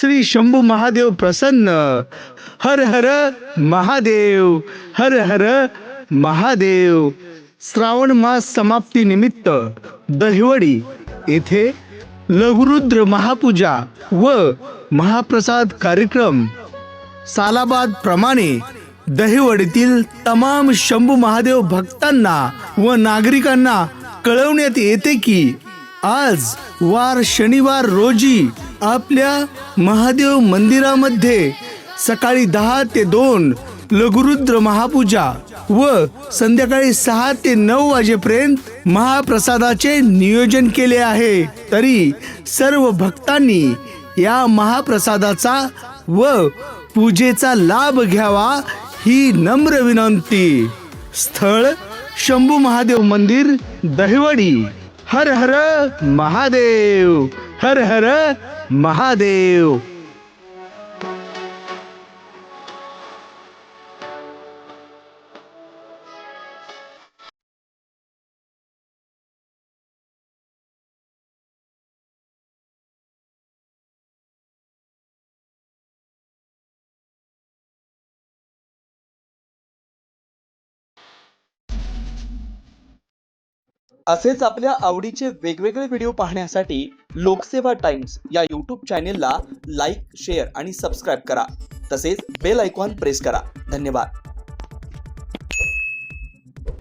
श्री शंभू महादेव प्रसन्न. हर हर महादेव हर हर महादेव. श्रावण मास समाप्ती निमित्त दहिवडी येथे लघुरुद्र महापूजा व महाप्रसाद कार्यक्रम सालाबाद प्रमाणे दहिवडीतील तमाम शंभू महादेव भक्तांना व नागरिकांना कळवण्यात येते की आज वार शनिवार रोजी आपल्या महादेव मंदिरामध्ये सकाळी दहा ते दोन लघुरुद्र महापूजा व संध्याकाळी सहा ते नऊ वाजेपर्यंत महाप्रसादाचे नियोजन केले आहे. तरी सर्व भक्तांनी या महाप्रसादाचा व पूजेचा लाभ घ्यावा ही नम्र विनंती. स्थळ शंभू महादेव मंदिर दहिवडी. हर हर महादेव. हर हर महादेव. असेच आपल्या आवडीचे वेगवेगळे व्हिडिओ पाहण्यासाठी लोकसेवा टाइम्स या यूट्यूब चॅनेलला लाईक शेअर आणि सबस्क्राईब करा. तसेच बेल आयकॉन प्रेस करा. धन्यवाद.